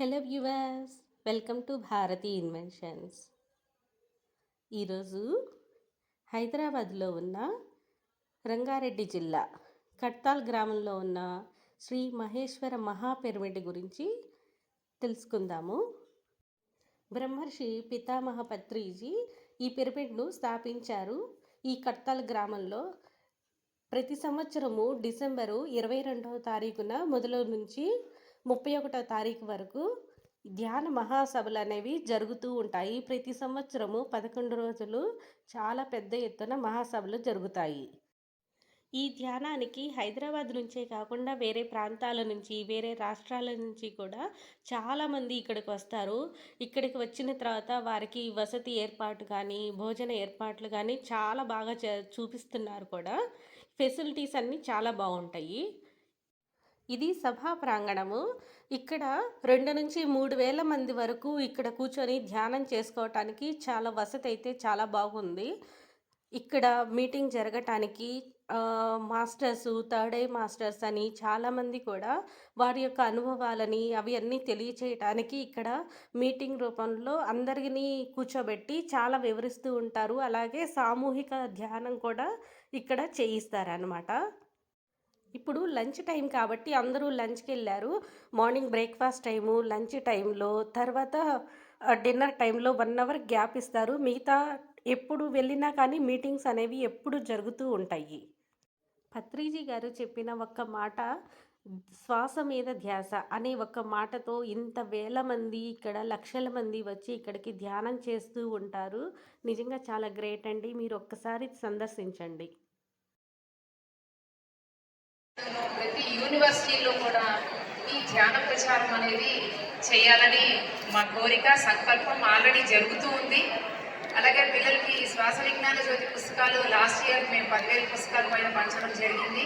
Hello viewers welcome to Bharati inventions. ఈరోజు హైదరాబాద్లో ఉన్న రంగారెడ్డి జిల్లా కట్తాల్ గ్రామంలో ఉన్న శ్రీ మహేశ్వర మహాపిరమిడ్ గురించి తెలుసుకుందాము. బ్రహ్మర్షి పితామహ పత్రిజీ ఈ పిరమిడ్ను స్థాపించారు ఈ కట్తాల్ గ్రామంలో ప్రతి సంవత్సరము డిసెంబరు ఇరవై రెండవ తారీఖున మొదలు నుంచి ముప్పై ఒకటో తారీఖు వరకు ధ్యాన మహాసభలు అనేవి జరుగుతూ ఉంటాయి. ప్రతి సంవత్సరము పదకొండు రోజులు చాలా పెద్ద ఎత్తున మహాసభలు జరుగుతాయి. ఈ ధ్యానానికి హైదరాబాద్ నుంచే కాకుండా వేరే ప్రాంతాల నుంచి వేరే రాష్ట్రాల నుంచి కూడా చాలామంది ఇక్కడికి వస్తారు. ఇక్కడికి వచ్చిన తర్వాత వారికి వసతి ఏర్పాటు కానీ భోజన ఏర్పాట్లు కానీ చాలా బాగా చూపిస్తున్నారు కూడా. ఫెసిలిటీస్ అన్నీ చాలా బాగుంటాయి. ఇది సభా ప్రాంగణము. ఇక్కడ రెండు నుంచి మూడు వేల మంది వరకు ఇక్కడ కూర్చొని ధ్యానం చేసుకోవటానికి చాలా వసతి అయితే చాలా బాగుంది. ఇక్కడ మీటింగ్ జరగటానికి మాస్టర్స్ థర్డ్ ఐ మాస్టర్స్ అని చాలామంది కూడా వారి యొక్క అనుభవాలని అవి అన్నీ తెలియచేయటానికి ఇక్కడ మీటింగ్ రూపంలో అందరినీ కూర్చోబెట్టి చాలా వివరిస్తూ ఉంటారు. అలాగే సామూహిక ధ్యానం కూడా ఇక్కడ చేయిస్తారనమాట ఇప్పుడు లంచ్ టైం కాబట్టి అందరూ లంచ్కి వెళ్ళారు. మార్నింగ్ బ్రేక్ఫాస్ట్ టైము లంచ్ టైంలో తర్వాత డిన్నర్ టైంలో వన్ అవర్ గ్యాప్ ఇస్తారు. మిగతా ఎప్పుడు వెళ్ళినా కానీ మీటింగ్స్ అనేవి ఎప్పుడు జరుగుతూ ఉంటాయి. పత్రిజీ గారు చెప్పిన ఒక్క మాట శ్వాస మీద ధ్యాస అనే ఒక్క మాటతో ఇంత వేల మంది ఇక్కడ లక్షల మంది వచ్చి ఇక్కడికి ధ్యానం చేస్తూ ఉంటారు. నిజంగా చాలా గ్రేట్ అండి. మీరు ఒక్కసారి సందర్శించండి. యూనివర్సిటీలో కూడా ఈ ధ్యాన ప్రచారం అనేది చేయాలని మా కోరిక సంకల్పం ఆల్రెడీ జరుగుతూ ఉంది. అలాగే పిల్లలకి ఈ శ్వాస విజ్ఞాన జ్యోతి పుస్తకాలు లాస్ట్ ఇయర్ మేము పదివేల పుస్తకాల పైన పంచడం జరిగింది.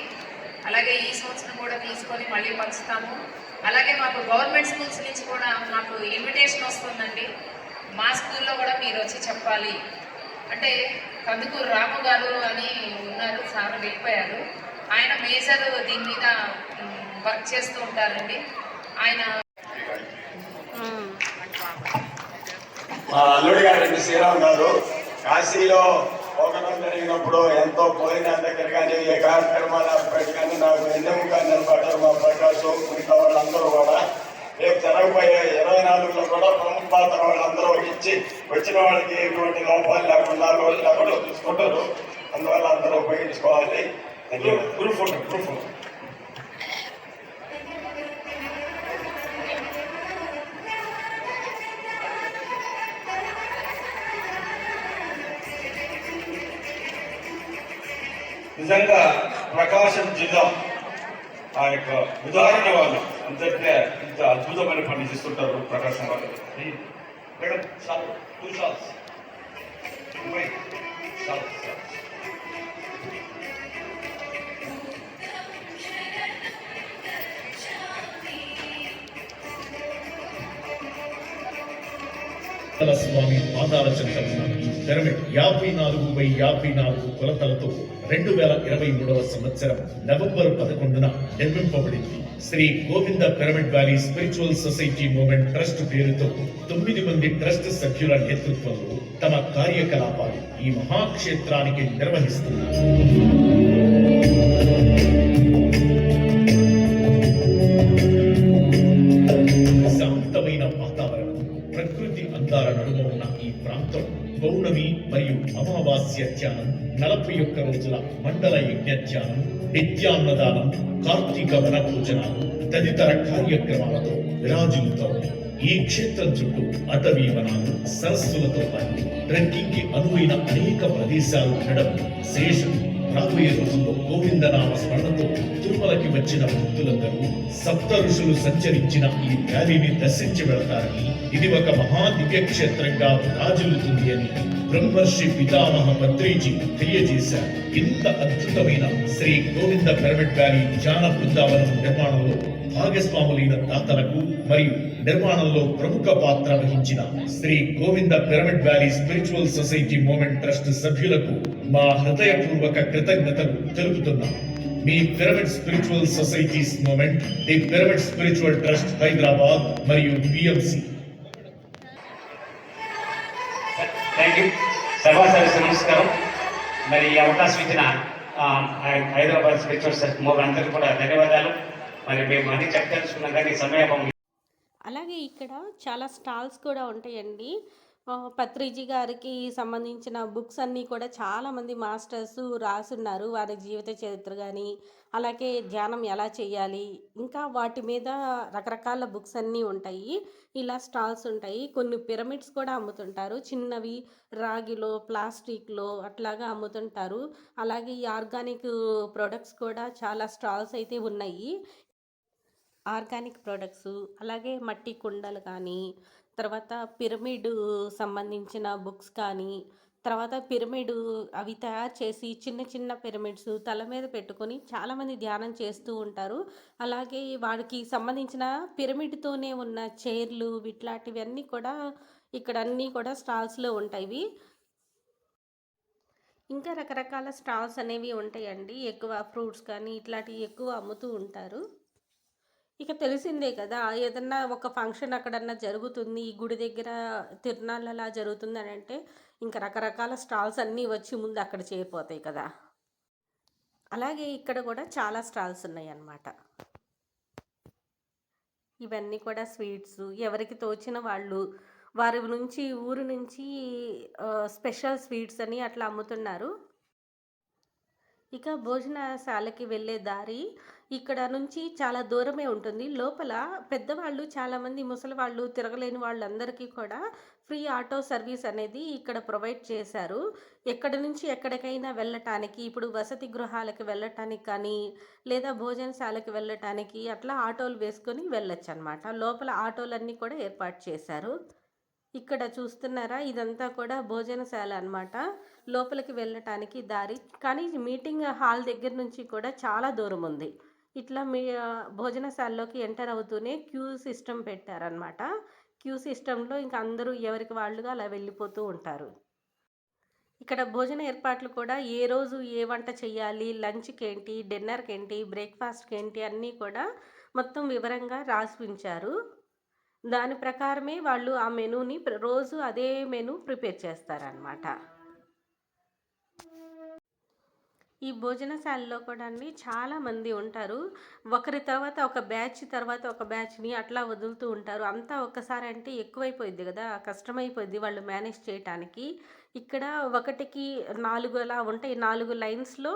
అలాగే ఈ సంవత్సరం కూడా తీసుకొని మళ్ళీ పంచుతాము. అలాగే మాకు గవర్నమెంట్ స్కూల్స్ నుంచి కూడా మాకు ఇన్విటేషన్ వస్తుందండి. మా స్కూల్లో కూడా మీరు వచ్చి చెప్పాలి. అంటే కందుకూరు రాము గారు అని ఉన్నారు సార్ వెళ్ళిపోయారు. ఆయన మేజర్ దీని మీద వర్క్ చేస్తూ ఉంటారండి. ఆయన మా అల్లుడి గారు శ్రీరామ్ గారు కాశీలో పోగడం జరిగినప్పుడు ఎంతో పోయిన దగ్గర కానీ ఏ కార్యక్రమాలు కానీ నాకు ఎన్నెముగా నిలబడ్డారు. మా ప్రకాశం మిగతా వాళ్ళందరూ కూడా. రేపు జరగబోయే ఇరవై నాలుగులో కూడా ప్రముఖ పాత్ర వాళ్ళందరూ ఇచ్చి వచ్చిన వాళ్ళకి ఎటువంటి లోపాలు లేకుండా లోటు లేకుండా చూసుకుంటారు. అందువల్ల అందరూ ఉపయోగించుకోవాలి. ప్రూఫ్ ప్రూఫ్ నిజంగా ప్రకాశం జిల్లా ఆ యొక్క ఉదాహరణ వాళ్ళు అంతటే ఇంత అద్భుతమైన పని చేస్తుంటారు ప్రకాశం వాళ్ళు. మేడం చాలు టూ షాల్స్ స్వామి పాదాల చెంతన్న ఈ పిరమిడ్ యాభై నాలుగు బై యాభై నాలుగు కొలతలతో రెండు వేల ఇరవై మూడవ సంవత్సరం నవంబర్ పదకొండున నిర్మింపబడింది. Shri Govinda pyramid valley spiritual society movement trust పేరుతో తొమ్మిది మంది ట్రస్ట్ సభ్యుల నేతృత్వంలో తమ కార్యకలాపాలు ఈ మహాక్షేత్రానికి నిర్వహిస్తున్నారు. ధ్యానం నలభై ఒక్క రోజుల మండల యజ్ఞధ్యానం నిత్యాన్నదానం కార్తీక వన భోజనాలు తదితర కార్యక్రమాలతో విరాజులతో ఈ క్షేత్రం చుట్టూ అటవీ వనాలు సరస్సులతో పాటు ట్రెక్కింగ్కి అనువైన అనేక ప్రదేశాలు ఉండడం శేషం. రాబోయే రోజుల్లో గోవిందనామ స్మరణతో తిరుమలకి వచ్చిన భక్తులందరూ సప్త ఋషులు సంచరించిన ఈ వ్యాలీని దర్శించి వెళతారని ఇది ఒక మహా దివ్య క్షేత్రంగా రాజులుతుంది అని బ్రహ్మర్షి పితామహ మంత్రిజీ తెలియజేశారు ఇంత అద్భుతమైన శ్రీ గోవింద పిరమిడ్ వ్యాలీ ధ్యాన బృందావనం నిర్మాణంలో భాగస్వాములైన దాతలకు మరియు నిర్మాణంలో ప్రముఖ పాత్ర వహించిన Shri Govinda pyramid valley spiritual society movement trust సభ్యులకు మా హృదయపూర్వక కృతజ్ఞతలు తెలుపుతున్నాం. మీ pyramid spiritual societies movement the pyramid spiritual trust Hyderabad మరియు పిఎంసి సభా నమస్కారం. మరి ఈ అవకాశం ఇచ్చిన హైదరాబాద్ స్పిరిచువల్ సెట్ మూడు అందరికీ కూడా ధన్యవాదాలు. మరి మేము అన్ని చెప్పదలుచుకున్నాం కానీ సమయం అలాగే ఇక్కడ చాలా స్టాల్స్ కూడా ఉంటాయండి. పత్రిజీ గారికి సంబంధించిన బుక్స్ అన్నీ కూడా చాలామంది మాస్టర్స్ రాసున్నారు వారి జీవిత చరిత్ర కానీ అలాగే ధ్యానం ఎలా చేయాలి ఇంకా వాటి మీద రకరకాల బుక్స్ అన్నీ ఉంటాయి. ఇలా స్టాల్స్ ఉంటాయి. కొన్ని పిరమిడ్స్ కూడా అమ్ముతుంటారు. చిన్నవి రాగిలో ప్లాస్టిక్లో అట్లాగా అమ్ముతుంటారు. అలాగే ఈ ఆర్గానిక్ ప్రొడక్ట్స్ కూడా చాలా స్టాల్స్ అయితే ఉన్నాయి. ఆర్గానిక్ ప్రొడక్ట్స్ అలాగే మట్టి కుండలు కానీ తర్వాత పిరమిడ్ సంబంధించిన బుక్స్ కానీ తర్వాత పిరమిడ్ అవి తయారు చేసి చిన్న చిన్న పిరమిడ్స్ తల మీద పెట్టుకొని చాలామంది ధ్యానం చేస్తూ ఉంటారు. అలాగే వాడికి సంబంధించిన పిరమిడ్తోనే ఉన్న చైర్లు ఇట్లాంటివన్నీ కూడా ఇక్కడ అన్నీ కూడా స్టాల్స్లో ఉంటాయి. ఇంకా రకరకాల స్టాల్స్ అనేవి ఉంటాయండి. ఎక్కువ ఫ్రూట్స్ కానీ ఇట్లాంటివి ఎక్కువ అమ్ముతూ ఉంటారు. ఇక తెలిసిందే కదా ఏదన్నా ఒక ఫంక్షన్ అక్కడన్నా జరుగుతుంది ఈ గుడి దగ్గర తిరునాళ్ళు అలా జరుగుతుంది అని అంటే ఇంకా రకరకాల స్టాల్స్ అన్నీ వచ్చి ముందు అక్కడ చేరిపోతాయి కదా. అలాగే ఇక్కడ కూడా చాలా స్టాల్స్ ఉన్నాయి అన్నమాట ఇవన్నీ కూడా స్వీట్స్ ఎవరికి తోచిన వాళ్ళు వారి నుంచి ఊరు నుంచి స్పెషల్ స్వీట్స్ అని అట్లా అమ్ముతున్నారు. ఇక భోజనశాలకి వెళ్ళే దారి ఇక్కడ నుంచి చాలా దూరమే ఉంటుంది. లోపల పెద్దవాళ్ళు చాలామంది ముసలి వాళ్ళు తిరగలేని వాళ్ళందరికీ కూడా ఫ్రీ ఆటో సర్వీస్ అనేది ఇక్కడ ప్రొవైడ్ చేశారు. ఎక్కడి నుంచి ఎక్కడికైనా వెళ్ళటానికి ఇప్పుడు వసతి గృహాలకు వెళ్ళటానికి కానీ లేదా భోజనశాలకి వెళ్ళటానికి అట్లా ఆటోలు వేసుకొని వెళ్ళొచ్చు అనమాట లోపల ఆటోలన్నీ కూడా ఏర్పాటు చేశారు. ఇక్కడ చూస్తున్నారా? ఇదంతా కూడా భోజనశాల అనమాట లోపలికి వెళ్ళటానికి దారి. కానీ మీటింగ్ హాల్ దగ్గర నుంచి కూడా చాలా దూరం ఉంది. ఇట్లా మీ భోజనశాలలోకి ఎంటర్ అవుతూనే క్యూ సిస్టమ్ పెట్టారనమాట క్యూ సిస్టంలో ఇంకా అందరూ ఎవరికి వాళ్ళుగా అలా వెళ్ళిపోతూ ఉంటారు. ఇక్కడ భోజన ఏర్పాట్లు కూడా ఏ రోజు ఏ వంట చేయాలి లంచ్కి ఏంటి డిన్నర్కి ఏంటి బ్రేక్ఫాస్ట్కి ఏంటి అన్నీ కూడా మొత్తం వివరంగా రాసి ఉంచారు దాని ప్రకారమే వాళ్ళు ఆ మెనూని రోజు అదే మెనూ ప్రిపేర్ చేస్తారనమాట ఈ భోజనశాలలో కూడా అండి చాలామంది ఉంటారు. ఒకరి తర్వాత ఒక బ్యాచ్ తర్వాత ఒక బ్యాచ్ని అట్లా వదులుతూ ఉంటారు. అంతా ఒక్కసారి అంటే ఎక్కువైపోయింది కదా కష్టమైపోయింది వాళ్ళు మేనేజ్ చేయటానికి. ఇక్కడ ఒకటికి నాలుగు అలా ఉంటాయి. నాలుగు లైన్స్లో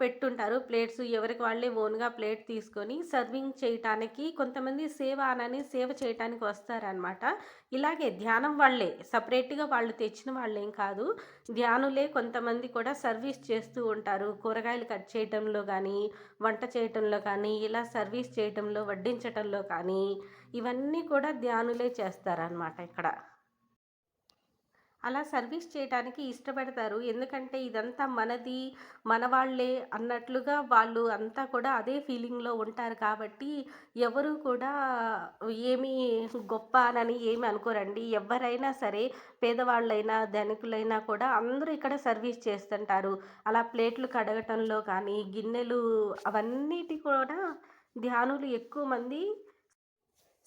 పెట్టుంటారు. ప్లేట్స్ ఎవరికి వాళ్ళే ఓన్గా ప్లేట్ తీసుకొని సర్వింగ్ చేయటానికి కొంతమంది సేవ అనని సేవ చేయటానికి వస్తారనమాట. ఇలాగే ధ్యానం వాళ్ళే సపరేట్గా వాళ్ళు తెచ్చిన వాళ్ళేం కాదు. ధ్యానులే కొంతమంది కూడా సర్వీస్ చేస్తూ ఉంటారు. కూరగాయలు కట్ చేయటంలో కానీ వంట చేయటంలో కానీ ఇలా సర్వీస్ చేయటంలో వడ్డించటంలో కానీ ఇవన్నీ కూడా ధ్యానులే చేస్తారనమాట ఇక్కడ. అలా సర్వీస్ చేయడానికి ఇష్టపడతారు. ఎందుకంటే ఇదంతా మనది మన వాళ్ళే అన్నట్లుగా వాళ్ళు అంతా కూడా అదే ఫీలింగ్లో ఉంటారు కాబట్టి ఎవరు కూడా ఏమి గొప్ప అని ఏమి అనుకోరండి. ఎవరైనా సరే పేదవాళ్ళైనా ధనికులైనా కూడా అందరూ ఇక్కడ సర్వీస్ చేస్తుంటారు. అలా ప్లేట్లు కడగటంలో కానీ గిన్నెలు అవన్నిటి కూడా ధ్యానులు ఎక్కువ మంది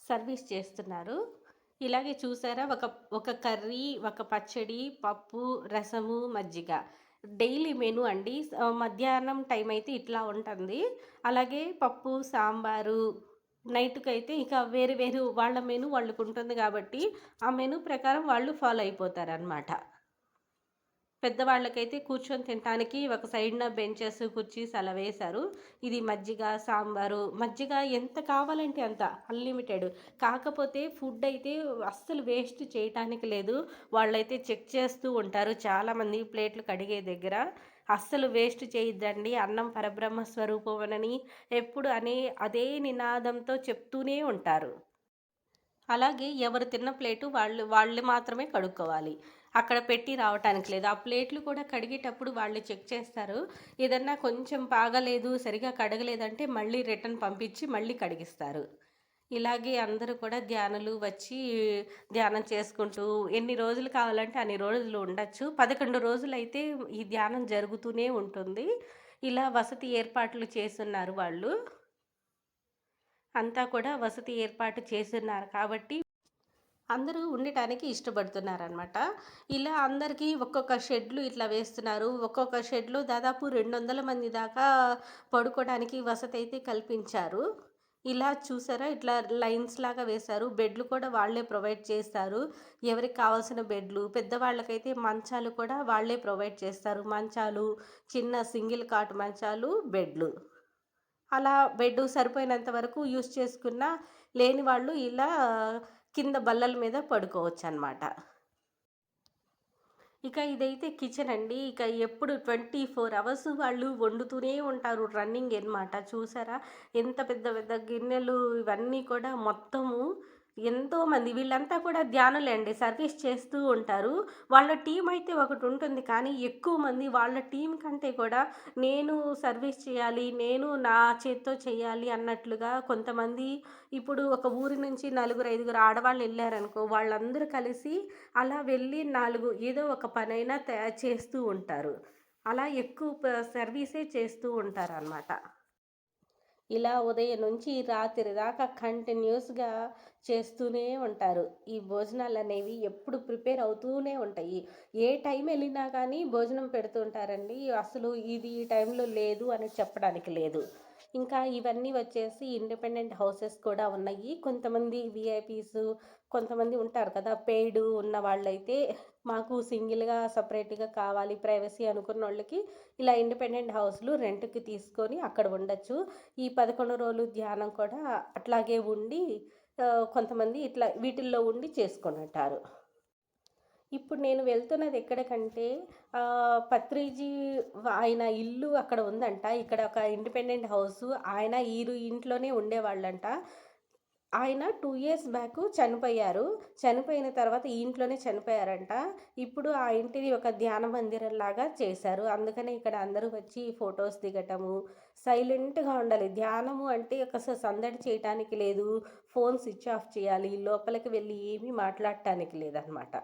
సర్వీస్ చేస్తున్నారు. ఇలాగే చూసారా? ఒక ఒక కర్రీ ఒక పచ్చడి పప్పు రసము మజ్జిగ. డైలీ మెను అండి. మధ్యాహ్నం టైం అయితే ఇట్లా ఉంటుంది. అలాగే పప్పు సాంబారు నైట్కి అయితే ఇక వేరు వేరు వాళ్ళ మెను వాళ్ళకు ఉంటుంది కాబట్టి ఆ మెను ప్రకారం వాళ్ళు ఫాలో అయిపోతారు అన్నమాట పెద్దవాళ్ళకైతే కూర్చొని తినడానికి ఒక సైడ్న బెంచెస్ కుర్చీస్ అలా వేశారు. ఇది మజ్జిగ సాంబారు. మజ్జిగ ఎంత కావాలంటే అంత అన్లిమిటెడ్ కాకపోతే ఫుడ్ అయితే అస్సలు వేస్ట్ చేయటానికి లేదు. వాళ్ళైతే చెక్ చేస్తూ ఉంటారు. చాలామంది ప్లేట్లు కడిగే దగ్గర. అస్సలు వేస్ట్ చేయొద్దండి. అన్నం పరబ్రహ్మ స్వరూపమనని ఎప్పుడు అనే అదే నినాదంతో చెప్తూనే ఉంటారు. అలాగే ఎవరు తిన్న ప్లేటు వాళ్ళు వాళ్ళు మాత్రమే కడుక్కోవాలి. అక్కడ పెట్టి రావటానికి లేదు. ఆ ప్లేట్లు కూడా కడిగేటప్పుడు వాళ్ళు చెక్ చేస్తారు. ఏదన్నా కొంచెం బాగలేదు సరిగా కడగలేదంటే మళ్ళీ రిటర్న్ పంపించి మళ్ళీ కడిగిస్తారు. ఇలాగే అందరూ కూడా ధ్యానులు వచ్చి ధ్యానం చేసుకుంటూ ఎన్ని రోజులు కావాలంటే అన్ని రోజులు ఉండొచ్చు. పదకొండు రోజులు అయితే ఈ ధ్యానం జరుగుతూనే ఉంటుంది. ఇలా వసతి ఏర్పాట్లు చేస్తున్నారు వాళ్ళు. అంతా కూడా వసతి ఏర్పాటు చేస్తున్నారు కాబట్టి అందరూ ఉండటానికి ఇష్టపడుతున్నారనమాట ఇలా అందరికీ ఒక్కొక్క షెడ్లు ఇట్లా వేస్తున్నారు. ఒక్కొక్క షెడ్లో దాదాపు రెండు వందల మంది దాకా పడుకోవడానికి వసతి అయితే కల్పించారు. ఇలా చూసారా? ఇట్లా లైన్స్ లాగా వేశారు. బెడ్లు కూడా వాళ్ళే ప్రొవైడ్ చేస్తారు. ఎవరికి కావాల్సిన బెడ్లు పెద్దవాళ్ళకైతే మంచాలు కూడా వాళ్ళే ప్రొవైడ్ చేస్తారు. మంచాలు చిన్న సింగిల్ కాట్ మంచాలు బెడ్లు. అలా బెడ్ సరిపోయినంత వరకు యూస్ చేసుకున్న లేని వాళ్ళు ఇలా కింద బల్లల మీద పడుకోవచ్చు అన్నమాట ఇక ఇదైతే కిచెన్ అండి. ఇక ఎప్పుడు ట్వంటీ ఫోర్ అవర్స్ వాళ్ళు వండుతూనే ఉంటారు రన్నింగ్ అనమాట చూసారా? ఎంత పెద్ద పెద్ద గిన్నెలు ఇవన్నీ కూడా మొత్తము ఎంతో మంది వీళ్ళంతా కూడా ధ్యానులే అండి సర్వీస్ చేస్తూ ఉంటారు. వాళ్ళ టీం అయితే ఒకటి ఉంటుంది. కానీ ఎక్కువ మంది వాళ్ళ టీం కంటే కూడా నేను సర్వీస్ చేయాలి నేను నా చేత్తో చేయాలి అన్నట్లుగా కొంతమంది ఇప్పుడు ఒక ఊరి నుంచి నలుగురు ఐదుగురు ఆడవాళ్ళు వెళ్ళారనుకో వాళ్ళందరూ కలిసి అలా వెళ్ళి నాలుగు ఏదో ఒక పనైనా తయారు చేస్తూ ఉంటారు. అలా ఎక్కువ సర్వీసే చేస్తూ ఉంటారు అన్నమాట ఇలా ఉదయం నుంచి రాత్రి దాకా కంటిన్యూస్గా చేస్తూనే ఉంటారు. ఈ భోజనాలు అనేవి ఎప్పుడు ప్రిపేర్ అవుతూనే ఉంటాయి. ఏ టైం వెళ్ళినా కానీ భోజనం పెడుతూ ఉంటారండి. అసలు ఇది ఈ టైంలో లేదు అని చెప్పడానికి లేదు. ఇంకా ఇవన్నీ వచ్చేసి ఇండిపెండెంట్ హౌసెస్ కూడా ఉన్నాయి. కొంతమంది విఐపీస్ కొంతమంది ఉంటారు కదా పెయిడ్ ఉన్న వాళ్ళైతే మాకు సింగిల్గా సపరేట్గా కావాలి ప్రైవసీ అనుకున్న వాళ్ళకి ఇలా ఇండిపెండెంట్ హౌస్లు రెంట్కి తీసుకొని అక్కడ ఉండొచ్చు. ఈ పదకొండు రోజులు ధ్యానం కూడా అట్లాగే ఉండి కొంతమంది ఇట్లా వీటిల్లో ఉండి చేసుకొని ఉంటారు ఇప్పుడు నేను వెళ్తున్నది ఎక్కడికంటే పత్రిజీ ఆయన ఇల్లు అక్కడ ఉందంట. ఇక్కడ ఒక ఇండిపెండెంట్ హౌస్. ఆయన ఈరు ఇంట్లోనే ఉండేవాళ్ళంట. ఆయన టూ ఇయర్స్ బ్యాక్ చనిపోయారు. చనిపోయిన తర్వాత ఈ ఇంట్లోనే చనిపోయారంట. ఇప్పుడు ఆ ఇంటిని ఒక ధ్యాన మందిరం లాగా చేశారు. అందుకనే ఇక్కడ అందరూ వచ్చి ఫొటోస్ దిగటము సైలెంట్గా ఉండాలి. ధ్యానము అంటే ఒకసారి సందడి చేయటానికి లేదు. ఫోన్ స్విచ్ ఆఫ్ చేయాలి. లోపలికి వెళ్ళి ఏమీ మాట్లాడటానికి లేదనమాట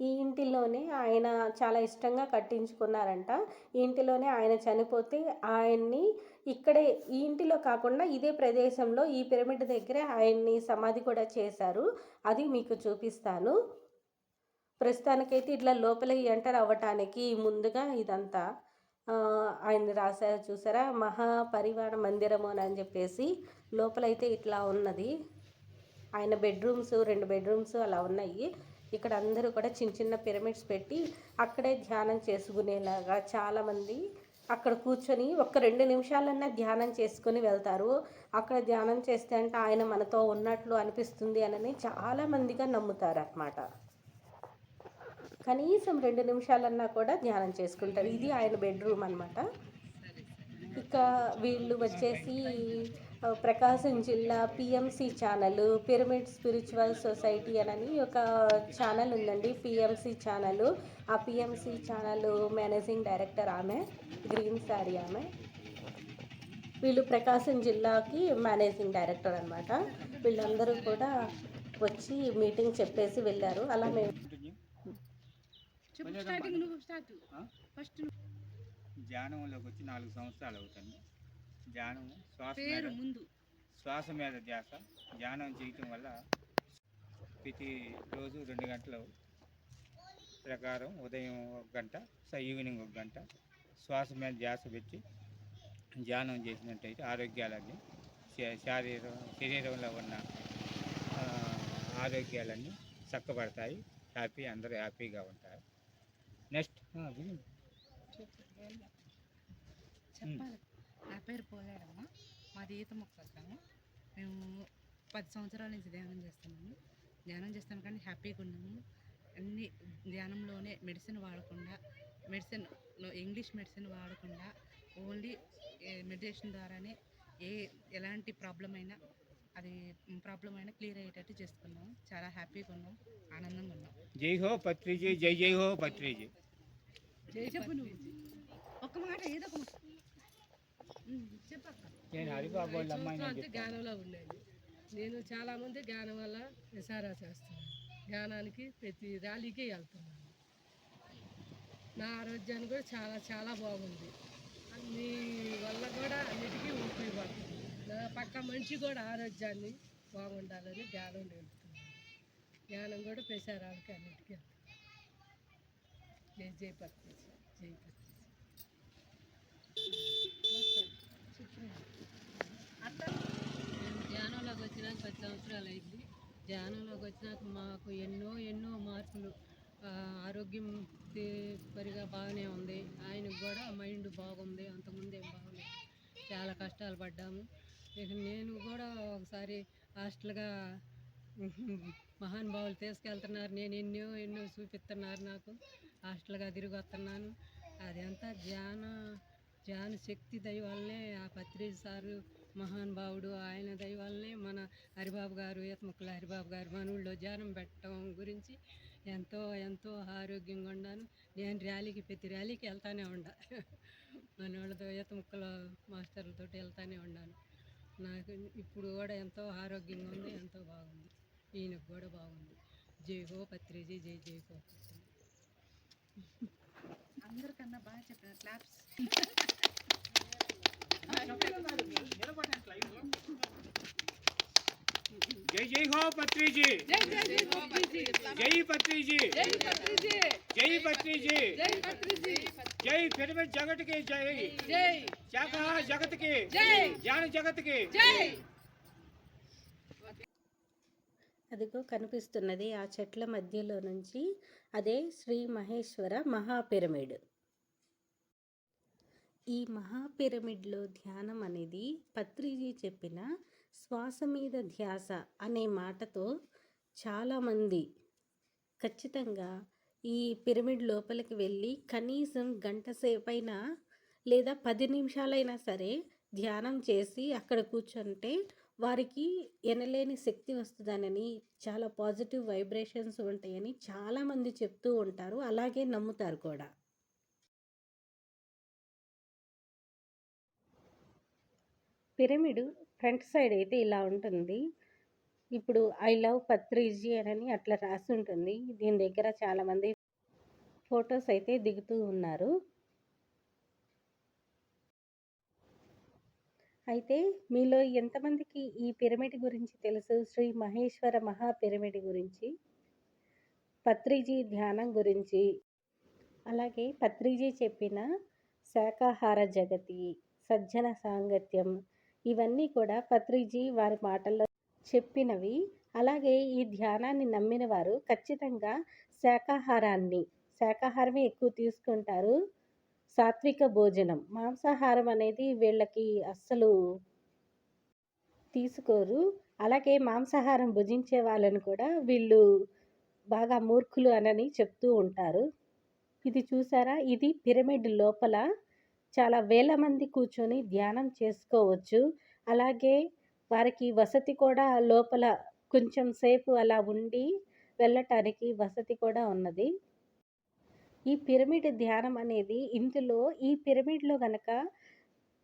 ఈ ఇంటిలోనే ఆయన చాలా ఇష్టంగా కట్టించుకున్నారంట. ఈ ఇంటిలోనే ఆయన చనిపోతే ఆయన్ని ఇక్కడే ఈ ఇంటిలో కాకుండా ఇదే ప్రదేశంలో ఈ పిరమిడ్ దగ్గరే ఆయన్ని సమాధి కూడా చేశారు. అది మీకు చూపిస్తాను. ప్రస్తుతానికైతే ఇట్లా లోపలికి ఎంటర్ అవ్వటానికి ముందుగా ఇదంతా ఆయన రాశారు చూసారా? మహాపరివార మందిరము అని అని చెప్పేసి లోపలైతే ఇట్లా ఉన్నది. ఆయన బెడ్రూమ్స్ రెండు బెడ్రూమ్స్ అలా ఉన్నాయి. ఇక్కడ అందరూ కూడా చిన్న చిన్న పిరమిడ్స్ పెట్టి అక్కడే ధ్యానం చేసుకునేలాగా చాలామంది అక్కడ కూర్చొని ఒక్క రెండు నిమిషాలన్నా ధ్యానం చేసుకొని వెళ్తారు. అక్కడ ధ్యానం చేస్తే అంటే ఆయన మనతో ఉన్నట్లు అనిపిస్తుంది అని చాలామందిగా నమ్ముతారు అన్నమాట కనీసం రెండు నిమిషాలన్నా కూడా ధ్యానం చేసుకుంటారు. ఇది ఆయన బెడ్రూమ్ అనమాట ఇక వీళ్ళు వచ్చేసి ప్రకాశం జిల్లా PMC channel pyramid spiritual society అని ఒక ఛానల్ ఉందండి పిఎంసి ఛానల్. ఆ పిఎంసి ఛానల్ మేనేజింగ్ డైరెక్టర్ ఆమె గ్రీన్ శారీ ఆమె. వీళ్ళు ప్రకాశం జిల్లాకి మేనేజింగ్ డైరెక్టర్ అనమాట వీళ్ళందరూ కూడా వచ్చి మీటింగ్ చెప్పేసి వెళ్ళారు. అలా మేము ధ్యానంలోకి వచ్చి నాలుగు సంవత్సరాలు అవుతుంది. ధ్యానం శ్వాస మీద ముందు. శ్వాస మీద ధ్యాస ధ్యానం చేయటం వల్ల ప్రతి రోజు రెండు గంటలు ప్రకారం ఉదయం ఒక గంట ఈవినింగ్ ఒక గంట శ్వాస మీద ధ్యాస పెట్టి ధ్యానం చేసినట్టయితే ఆరోగ్యాలన్నీ శారీరం శరీరంలో ఉన్న ఆరోగ్యాలన్నీ చక్కబడతాయి. హ్యాపీ అందరూ హ్యాపీగా ఉంటారు. నెక్స్ట్ చెప్పాలి. నా పేరు పోలేడమ్మ మాది ఈత మొక్కము మేము పది సంవత్సరాల నుంచి ధ్యానం చేస్తున్నాము. ధ్యానం చేస్తాను కానీ హ్యాపీగా ఉన్నాము. అన్ని ధ్యానంలోనే మెడిసిన్ వాడకుండా మెడిసిన్ ఇంగ్లీష్ మెడిసిన్ వాడకుండా ఓన్లీ మెడిటేషన్ ద్వారానే ఏ ఎలాంటి ప్రాబ్లం అయినా అది ప్రాబ్లం అయినా క్లియర్ అయ్యేటట్టు చేసుకున్నాము చాలా హ్యాపీగా ఉన్నాం. ఆనందంగా ఉన్నాం. జై హో పత్రిజీ జై జై హో పత్రిజీ. చెప్పు నువ్వు. ఒక్క మాట ఏదో ఒక నేను హరిబాబు వాళ్ళ సంవత్సరాలు చెప్పాను. జ్ఞానంలో ఉండేది. నేను చాలామంది జ్ఞానం వల్ల విసారా చేస్తున్నాను. జ్ఞానానికి ప్రతి ర్యాలీకి వెళ్తున్నాను. నా ఆరోగ్యాన్ని కూడా చాలా చాలా బాగుంది. మీ వల్ల కూడా అన్నిటికీ ఉపయోగపడుతుంది. నా పక్క మనిషి కూడా ఆరోగ్యాన్ని బాగుండాలని జ్ఞానం నేర్పుతున్నాను జ్ఞానం కూడా ప్రసారాలకి అన్నిటికీ జై జై పత్రి జై పత్రి మేము ధ్యానంలోకి వచ్చినాక పది సంవత్సరాలు అయింది. ధ్యానంలోకి వచ్చినాక మాకు ఎన్నో ఎన్నో మార్పులు ఆరోగ్యం పరిగా బాగానే ఉంది. ఆయనకు కూడా మైండ్ బాగుంది. అంతకుముందు ఏం బాగలేదు చాలా కష్టాలు పడ్డాము. ఇక నేను కూడా ఒకసారి హాస్టల్గా మహానుభావులు తీసుకెళ్తున్నారు. నేను ఎన్నో ఎన్నో చూపిస్తున్నారు నాకు. హాస్టల్గా తిరిగి వస్తున్నాను. అదంతా ధ్యాన ధ్యాన శక్తి దయ వల్లనే ఆ పత్రిజ సారు మహానుభావుడు ఆయన దయ వల్లనే మన హరిబాబు గారు ఈతముక్కల హరిబాబు గారు మన ఊళ్ళో పెట్టడం గురించి ఎంతో ఎంతో ఆరోగ్యంగా ఉన్నాను నేను ర్యాలీకి ప్రతి ర్యాలీకి వెళ్తానే ఉండా. మన వాళ్ళతో మాస్టర్లతో వెళ్తానే ఉన్నాను నాకు ఇప్పుడు కూడా ఎంతో ఆరోగ్యంగా ఉంది ఎంతో బాగుంది. ఈయనకు కూడా బాగుంది. జై హో పత్రిజీ జై జై హో అందరికన్నా బాగా చెప్పిన క్లాప్స్. జై పత్రిజీ. జై జై జై పత్రిజీ. జై పత్రిజీ. జై పత్రిజీ. జై పత్రిజీ. జై పత్రిజీ. జై పిరమిడ్ జగత్కి జై. జై. శాఖాహార జగత్కి జై. జ్ఞాన జగత్కి జై. అదిగో కనిపిస్తున్నది ఆ చెట్ల మధ్యలో నుంచి అదే శ్రీ మహేశ్వర మహాపిరమిడ్. ఈ మహాపిరమిడ్లో ధ్యానం అనేది పత్రిజీ చెప్పిన శ్వాస మీద ధ్యాస అనే మాటతో చాలామంది ఖచ్చితంగా ఈ పిరమిడ్ లోపలికి వెళ్ళి కనీసం గంట సేపైనా లేదా పది నిమిషాలైనా సరే ధ్యానం చేసి అక్కడ కూర్చుంటే వారికి ఎనలేని శక్తి వస్తుందనని చాలా పాజిటివ్ వైబ్రేషన్స్ ఉంటాయని చాలామంది చెప్తూ ఉంటారు. అలాగే నమ్ముతారు కూడా. పిరమిడ్ ఫ్రంట్ సైడ్ అయితే ఇలా ఉంటుంది. ఇప్పుడు ఐ లవ్ పత్రిజీ అని అట్లా రాసి ఉంటుంది. దీని దగ్గర చాలామంది ఫొటోస్ అయితే దిగుతూ ఉన్నారు. అయితే మీలో ఎంతమందికి ఈ పిరమిడ్ గురించి తెలుసు? శ్రీ మహేశ్వర మహా పిరమిడ్ గురించి పత్రిజీ ధ్యానం గురించి అలాగే పత్రిజీ చెప్పిన శాకాహార జగతి సజ్జన సాంగత్యం ఇవన్నీ కూడా పత్రిజీ వారి మాటల్లో చెప్పినవి. అలాగే ఈ ధ్యానాన్ని నమ్మిన వారు ఖచ్చితంగా శాకాహారాన్ని శాకాహారమే ఎక్కువ తీసుకుంటారు. సాత్విక భోజనం మాంసాహారం అనేది వీళ్ళకి అస్సలు తీసుకోరు. అలాగే మాంసాహారం భుజించే వాళ్ళని కూడా వీళ్ళు బాగా మూర్ఖులు అనని చెప్తూ ఉంటారు. ఇది చూసారా? ఇది పిరమిడ్ లోపల చాలా వేల మంది కూర్చొని ధ్యానం చేసుకోవచ్చు. అలాగే వారికి వసతి కూడా లోపల కొంచెం సేపు అలా ఉండి వెళ్ళటానికి వసతి కూడా ఉన్నది. ఈ పిరమిడ్ ధ్యానం అనేది ఇందులో ఈ పిరమిడ్లో గనక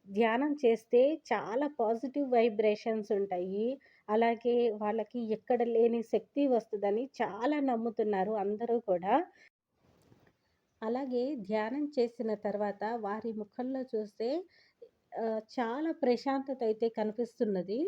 ధ్యానం చేస్తే చాలా పాజిటివ్ వైబ్రేషన్స్ ఉంటాయి. అలాగే వాళ్ళకి ఎక్కడ లేని శక్తి వస్తుందని చాలా నమ్ముతున్నారు అందరూ కూడా. అలాగే ధ్యానం చేసిన తర్వాత వారి ముఖంలో చూస్తే చాలా ప్రశాంతత అయితే కనిపిస్తున్నది.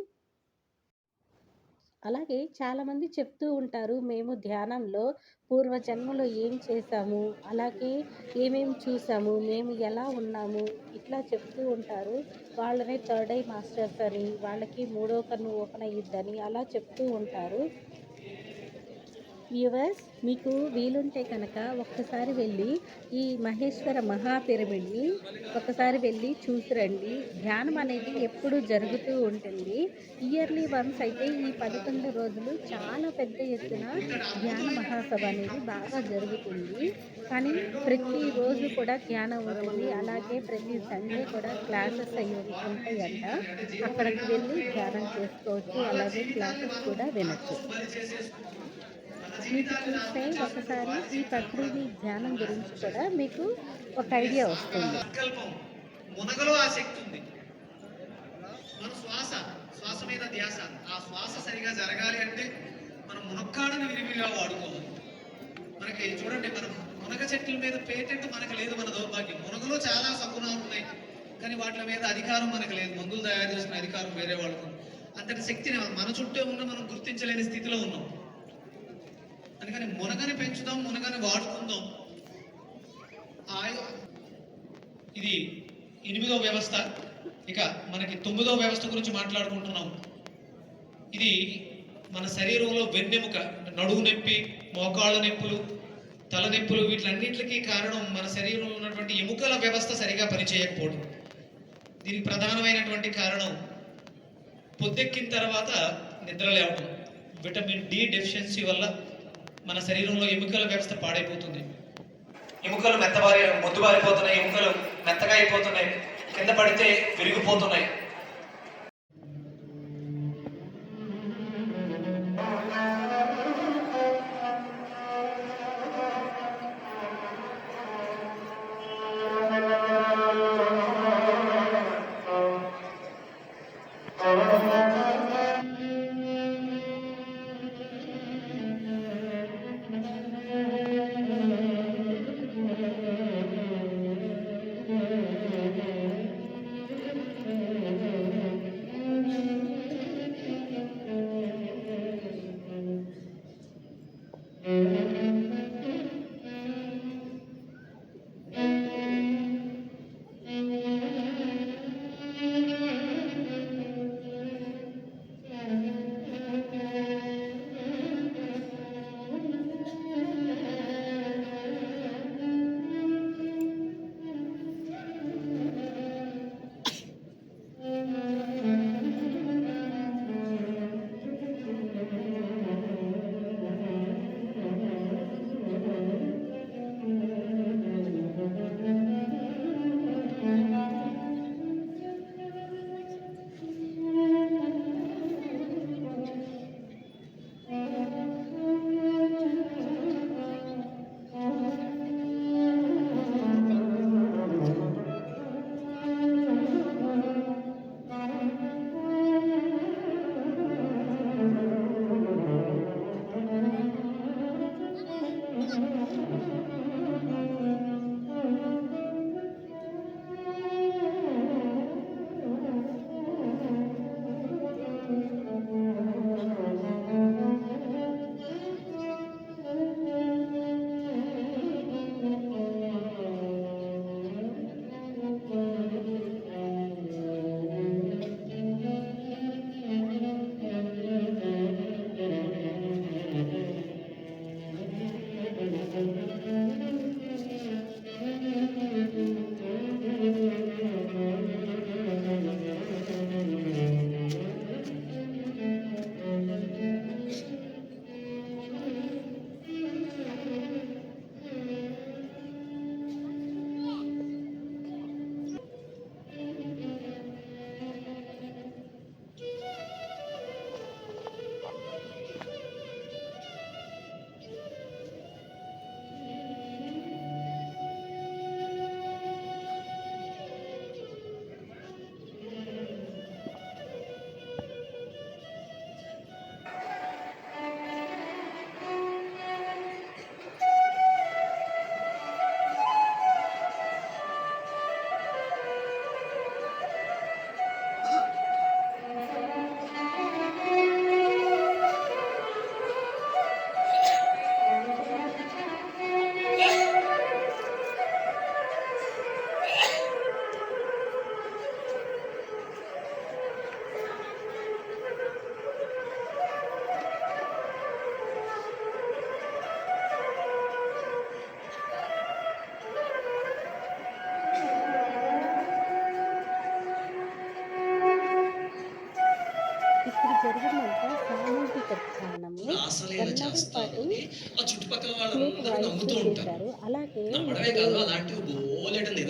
అలాగే చాలామంది చెప్తూ ఉంటారు మేము ధ్యానంలో పూర్వజన్మలో ఏం చేశాము? అలాగే ఏమేమి చూసాము మేము ఎలా ఉన్నాము? ఇట్లా చెప్తూ ఉంటారు. వాళ్ళనే థర్డ్ ఐ మాస్టర్స్ అని వాళ్ళకి మూడో కన్ను ఓపెన్ అయ్యిద్దని అలా చెప్తూ ఉంటారు. వ్యూవర్స్ మీకు వీలుంటే కనుక ఒక్కసారి వెళ్ళి ఈ మహేశ్వర మహాపిరమిడ్ని ఒకసారి వెళ్ళి చూసిరండి. ధ్యానం అనేది ఎప్పుడు జరుగుతూ ఉంటుంది. ఇయర్లీ వన్స్ అయితే ఈ పదకొండు రోజులు చాలా పెద్ద ఎత్తున ధ్యాన మహాసభ అనేది బాగా జరుగుతుంది. కానీ ప్రతిరోజు కూడా ధ్యానం ఉంటుంది అలాగే ప్రతి సండే కూడా క్లాసెస్ అయ్యి ఉంటాయంట. అక్కడికి వెళ్ళి ధ్యానం చేసుకోవచ్చు. అలాగే క్లాసెస్ కూడా వినొచ్చు. ఒకసారి ఈ ప్రకృతి ధ్యానం గురించి కూడా మీకు ఒక ఐడియా వస్తుంది. మునగలో ఆ శక్తి ఉంది. మన శ్వాస శ్వాస మీద ధ్యాస. ఆ శ్వాస సరిగా జరగాలి అంటే మనం మునక్కాడని విరివిగా వాడుకోవాలి. మనకి చూడండి మనం మునగ చెట్ల మీద పేటెంట్ మనకు లేదు మన దౌర్భాగ్యం. మునగలో చాలా సగుణాలు ఉన్నాయి కానీ వాటి మీద అధికారం మనకు లేదు. మందులు తయారు చేసిన అధికారం వేరే వాళ్ళకు. అంతటి శక్తిని మన చుట్టూ ఉన్న మనం గుర్తించలేని స్థితిలో ఉన్నాం. అందుకని మునగని పెంచుదాం మునగని వాడుకుందాం? ఆయు ఇది ఎనిమిదో వ్యవస్థ. ఇక మనకి తొమ్మిదో వ్యవస్థ గురించి మాట్లాడుకుంటున్నాం ఇది మన శరీరంలో వెన్నెముక నడువు నొప్పి మోకాళ్ళ నొప్పులు తలనొప్పులు వీటిలన్నింటికి కారణం మన శరీరంలో ఉన్నటువంటి ఎముకల వ్యవస్థ సరిగా పనిచేయకపోవడం. దీనికి ప్రధానమైనటువంటి కారణం పొద్దెక్కిన తర్వాత నిద్ర లేవడం. విటమిన్ డి డెఫిషియన్సీ వల్ల మన శరీరంలో ఎముకల వ్యవస్థ పాడైపోతుంది. ఎముకలు మెత్తబారి మొద్దుబారిపోతున్నాయి ఎముకలు మెత్తగా అయిపోతున్నాయి కింద పడితే విరిగిపోతున్నాయి.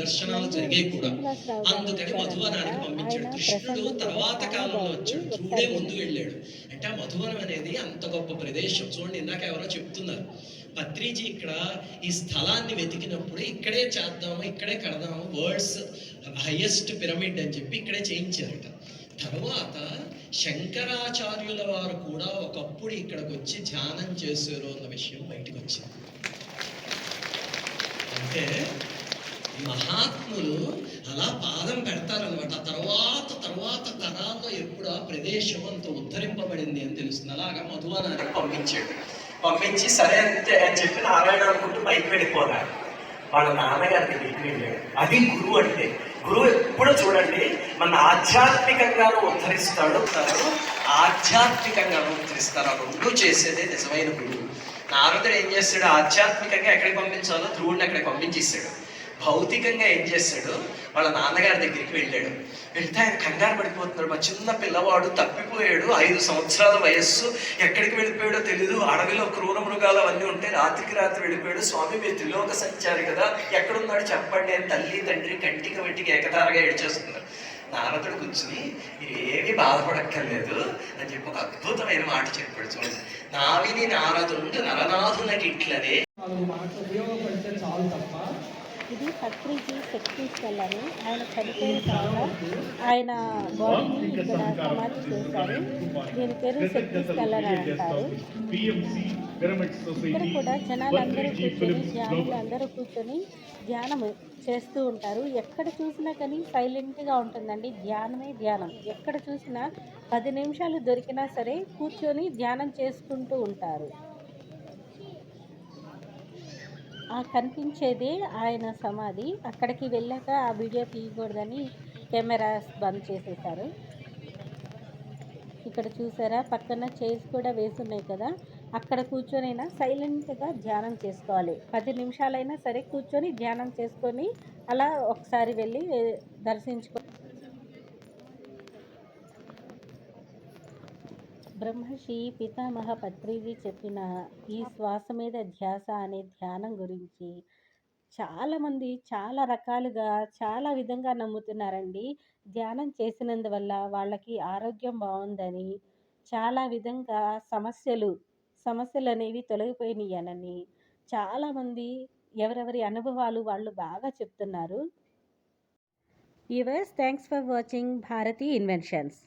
దర్శనాలు జరిగాయి కూడా. అందుకని మధువనానికి వచ్చారన్నమాట. పంపించాడు. కృష్ణుడు తర్వాత కాలంలో వచ్చాడు. ధ్రువుడే ముందు వెళ్ళాడు. అంటే ఆ మధువనం అనేది అంత గొప్ప ప్రదేశం. చూడండి ఇందాక ఎవరో చెప్తున్నారు. పత్రిజీ ఇక్కడ ఈ స్థలాన్ని వెతికినప్పుడు ఇక్కడే చేద్దాము ఇక్కడే కడదాము వరల్డ్స్ హైయెస్ట్ పిరమిడ్ అని చెప్పి ఇక్కడే చేయించారట. తర్వాత శంకరాచార్యుల వారు కూడా ఒకప్పుడు ఇక్కడికి వచ్చి ధ్యానం చేశారు అన్న విషయం బయటకు వచ్చింది. అంటే మహాత్ములు అలా పాదం పెడతారనమాట తర్వాత తర్వాత తరాల్లో ఎప్పుడు ఆ ప్రదేశం అంత ఉద్ధరింపబడింది అని తెలుస్తుంది. అలాగా మధువనాన్ని పంపించాడు. పంపించి సరే అంతే అని చెప్పి నారాయణ అనుకుంటూ పైకి వెళ్ళిపోతాడు వాళ్ళ నాన్నగారి దగ్గరికి వెళ్ళాడు. అది గురువు అంటే. గురువు ఎప్పుడూ చూడండి మన ఆధ్యాత్మికంగాను ఉద్ధరిస్తాడు తను ఆధ్యాత్మికంగాను ఉద్ధరిస్తారు. ఆ రెండు చేసేదే నిజమైన గురువు. నారదుడు ఏం చేస్తాడు? ఆధ్యాత్మికంగా ఎక్కడికి పంపించాలో ధ్రువుడిని అక్కడికి పంపించేస్తాడు. భౌతికంగా ఏం చేస్తాడు? వాళ్ళ నాన్నగారి దగ్గరికి వెళ్ళాడు. వెళ్తే ఆయన కంగారు పడిపోతున్నాడు. మా చిన్న పిల్లవాడు తప్పిపోయాడు. ఐదు సంవత్సరాల వయస్సు. ఎక్కడికి వెళ్ళిపోయాడో తెలియదు అడవిలో క్రూర మృగాలు అవన్నీ ఉంటే రాత్రికి రాత్రి వెళ్ళిపోయాడు. స్వామి మీరు త్రిలోక సంచారి కదా. ఎక్కడున్నాడు చెప్పండి. అని తల్లి తండ్రి కంటికి వెంటికి ఏకతారగా ఏడ్చేస్తున్నారు. నారదుడు కూర్చుని మీరు ఏమీ బాధపడక్కర్లేదు అని చెప్పి ఒక అద్భుతమైన మాట చెప్పాడు చూడండి నావిని నారదుండు నరనాథునకి ఇట్లనే మాటలు ఉపయోగపడితే చాలు తప్ప ఇది పత్రిజీ శక్తి అని ఆయన చనిపోయిన తర్వాత ఆయన బాడీని ఇక్కడ సమాధి చేశారు. దీని పేరు శక్తి అని అంటారు. ఇక్కడ కూడా జనాలందరూ కూర్చొని ధ్యానులు అందరూ కూర్చొని ధ్యానం చేస్తూ ఉంటారు. ఎక్కడ చూసినా కానీ సైలెంట్గా ఉంటుందండి. ధ్యానమే ధ్యానం. ఎక్కడ చూసినా పది నిమిషాలు దొరికినా సరే కూర్చొని ధ్యానం చేసుకుంటూ ఉంటారు ఆ కనిపించేదే ఆయన సమాధి. అక్కడికి వెళ్ళాక ఆ వీడియో తీయకూడదని కెమెరాస్ బంద్ చేసేసారు ఇక్కడ చూసారా పక్కన చైర్స్ కూడా వేసున్నాయి కదా. అక్కడ కూర్చొనైనా సైలెంట్గా ధ్యానం చేసుకోవాలి. పది నిమిషాలైనా సరే కూర్చొని ధ్యానం చేసుకొని అలా ఒకసారి వెళ్ళి దర్శించుకో బ్రహ్మర్షి పితామహ పత్రిజీ చెప్పిన ఈ శ్వాస మీద ధ్యాస అనే ధ్యానం గురించి చాలామంది చాలా రకాలుగా చాలా విధంగా నమ్ముతున్నారండి. ధ్యానం చేసినందువల్ల వాళ్ళకి ఆరోగ్యం బాగుందని చాలా విధంగా సమస్యలు సమస్యలు అనేవి తొలగిపోయినాయనని చాలామంది ఎవరెవరి అనుభవాలు వాళ్ళు బాగా చెప్తున్నారు. Yours thanks for watching Bharati inventions.